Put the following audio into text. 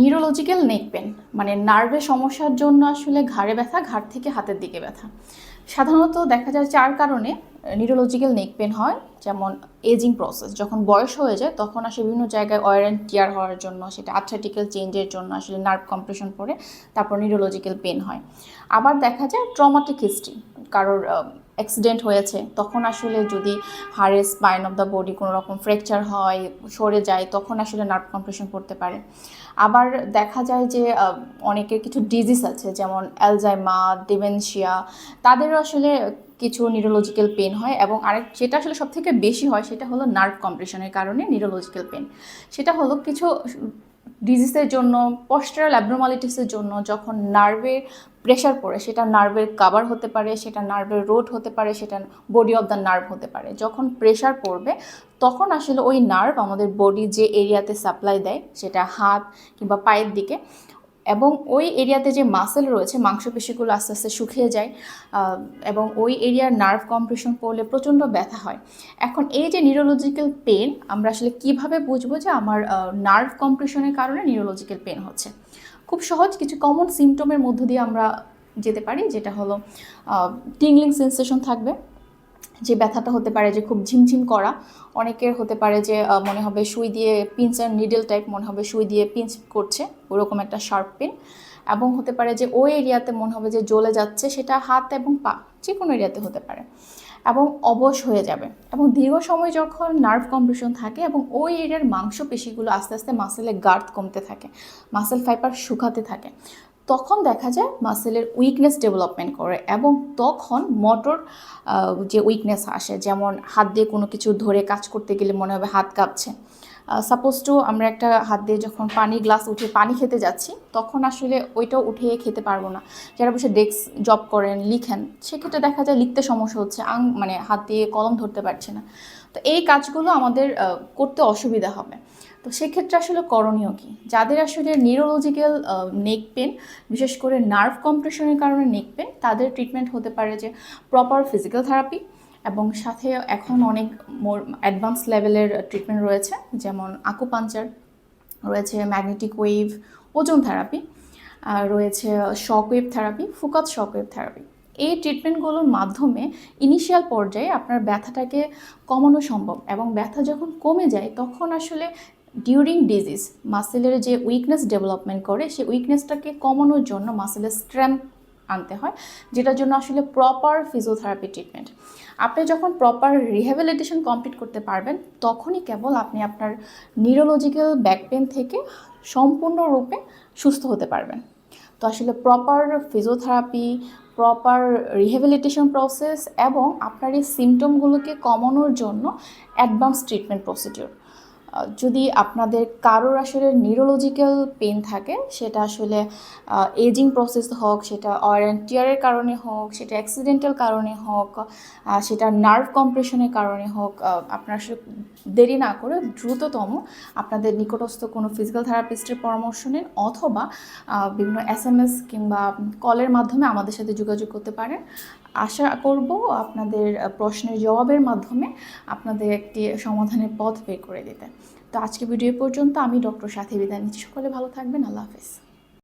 Neurological নেক pen মানে নার্ভের সমস্যার জন্য আসলে ঘাড়ে ব্যথা, ঘাড় থেকে হাতের দিকে ব্যথা। সাধারণত দেখা যায় চার কারণে নিউরোলজিক্যাল নেক পেন হয়, যেমন এজিং প্রসেস যখন বয়স হয়ে যায়, তখন আসলে বিভিন্ন জায়গায় অয়ের অ্যান্ড টিয়ার হওয়ার জন্য, সেটা আর্থ্রাটিক্যাল চেঞ্জের জন্য আসলে নার্ভ কম্প্রেশন পড়ে, তারপর নিউরোলজিক্যাল পেন হয়। আবার দেখা যায় ট্রমাটিক হিস্ট্রি কারোর অ্যাক্সিডেন্ট হয়েছে, তখন আসলে যদি হাড়ের স্পাইন অফ দ্য বডি কোনো রকম ফ্র্যাকচার হয়, সরে যায়, তখন আসলে নার্ভ কম্প্রেশন পড়তে পারে। আবার দেখা যায় যে অনেকের কিছু ডিজিজ আছে, যেমন অ্যালজাইমা ডিমেনশিয়া তাদেরও আসলে কিছু নিউরোলজিক্যাল পেন হয় এবং আরেক, যেটা আসলে সব থেকে বেশি হয়, সেটা হলো নার্ভ কম্প্রেশনের কারণে নিউরোলজিক্যাল পেন সেটা হলো কিছু ডিজিজের জন্য পস্টারাল অ্যাবনর্মালিটিসের জন্য, যখন নার্ভের প্রেশার পড়ে, সেটা নার্ভের কাভার হতে পারে, সেটা নার্ভের রোড হতে পারে, সেটা বডি অফ দ্য নার্ভ হতে পারে। যখন প্রেশার পড়বে, তখন আসলে ওই নার্ভ আমাদের বডি যে এরিয়াতে সাপ্লাই দেয়, সেটা হাত কিংবা পায়ের দিকে, এবং ওই এরিয়াতে যে মাসেল রয়েছে, মাংসপেশিগুলো আস্তে আস্তে শুকিয়ে যায় এবং ওই এরিয়ার নার্ভ কম্প্রেশন পড়লে প্রচণ্ড ব্যথা হয়। এখন এই যে নিউরোলজিক্যাল পেন আমরা আসলে কীভাবে বুঝব যে আমার নার্ভ কম্প্রেশনের কারণে নিউরোলজিক্যাল পেন হচ্ছে? খুব সহজ কিছু কমন সিমটমের মধ্য দিয়ে আমরা যেতে পারি, যেটা হলো টিংলিং সেন্সেশন থাকবে, যে ব্যথাটা হতে পারে যে খুব ঝিমঝিম করা, অনেকের হতে পারে যে মনে হবে সুই দিয়ে পিঞ্চ অ্যান্ড নিডল টাইপ মনে হবে সুই দিয়ে পিঞ্চ করছে, ওরকম একটা শার্প পেন এবং হতে পারে যে ওই এরিয়াতে মনে হবে যে জ্বলে যাচ্ছে, সেটা হাত এবং পা যে কোনো এরিয়াতে হতে পারে। এবং অবশ হয়ে যাবে। এবং দীর্ঘ সময় যখন নার্ভ কম্প্রেশন থাকে এবং ওই এরিয়ার মাংসপেশিগুলো আস্তে আস্তে মাসেলে গার্থ কমতে থাকে মাসেল ফাইবার শুকাতে থাকে, তখন দেখা যায় মাসেলের উইকনেস ডেভেলপমেন্ট করে এবং তখন মোটর যে উইকনেস আসে, যেমন হাত দিয়ে কোনো কিছু ধরে কাজ করতে গেলে মনে হবে হাত কাঁপছে সাপোজ টু আমরা একটা হাত দিয়ে যখন পানি গ্লাস উঠে পানি খেতে যাচ্ছি, তখন আসলে ওইটাও উঠে খেতে পারব না। যারা বসে ডেস্ক জব করেন, লিখেন, সেক্ষেত্রে দেখা যায় লিখতে সমস্যা হচ্ছে, আং মানে হাত দিয়ে কলম ধরতে পারছে না। তো এই কাজগুলো আমাদের করতে অসুবিধা হবে। তো সেক্ষেত্রে আসলে করণীয় কি? যাদের আসলে নিউরোলজিক্যাল নেক পেন বিশেষ করে নার্ভ কম্প্রেশনের কারণে নেক পেন তাদের ট্রিটমেন্ট হতে পারে যে প্রপার ফিজিক্যাল থেরাপি এবং সাথে এখন অনেক মোর অ্যাডভান্স লেভেলের ট্রিটমেন্ট রয়েছে, যেমন আকুপাঞ্চার রয়েছে ম্যাগনেটিক ওয়েভ ওজন থেরাপি রয়েছে shock wave therapy ফুকাত shock wave therapy এই ট্রিটমেন্টগুলোর মাধ্যমে ইনিশিয়াল পর্যায়ে আপনার ব্যথাটাকে কমানো সম্ভব এবং ব্যথা যখন কমে যায়, তখন আসলে ডিউরিং ডিজিজ মাসেলের যে উইকনেস ডেভেলপমেন্ট করে, সেই উইকনেসটাকে কমানোর জন্য মাসেলের স্ট্রেংথ আনতে হয়, যেটার জন্য আসলে প্রপার ফিজিওথেরাপি ট্রিটমেন্ট আপনি যখন প্রপার রিহ্যাবিলিটেশন কমপ্লিট করতে পারবেন, তখনই কেবল আপনি আপনার নিউরোলজিক্যাল ব্যাক পেন থেকে সম্পূর্ণরূপে সুস্থ হতে পারবেন। তো আসলে proper physiotherapy proper rehabilitation process এবং আপনার এই সিমটমগুলোকে কমানোর জন্য অ্যাডভান্স ট্রিটমেন্ট প্রসিডিওর যদি আপনাদের কারোর আসলে নিউরোলজিক্যাল পেন থাকে, সেটা আসলে এজিং প্রসেস হোক, সেটা অয়ের টিয়ারের কারণে হোক, সেটা অ্যাক্সিডেন্টাল কারণে হোক সেটা নার্ভ কম্প্রেশনের কারণে হোক আপনার আপনারা আসলে দেরি না করে দ্রুততম আপনাদের নিকটস্থ কোনো ফিজিক্যাল থেরাপিস্টের পরামর্শ নিন, অথবা বিভিন্ন এস এম এস কিংবা কলের মাধ্যমে আমাদের সাথে যোগাযোগ করতে পারেন। আশা করব আপনাদের প্রশ্নের জবাবের মাধ্যমে আপনাদের একটি সমাধানের পথ বের করে দিতে। তো আজকে ভিডিও পর্যন্ত আমি ডক্টর সাথে বিদায় নিচ্ছি। সকলে ভালো থাকবেন। আল্লাহ হাফেজ।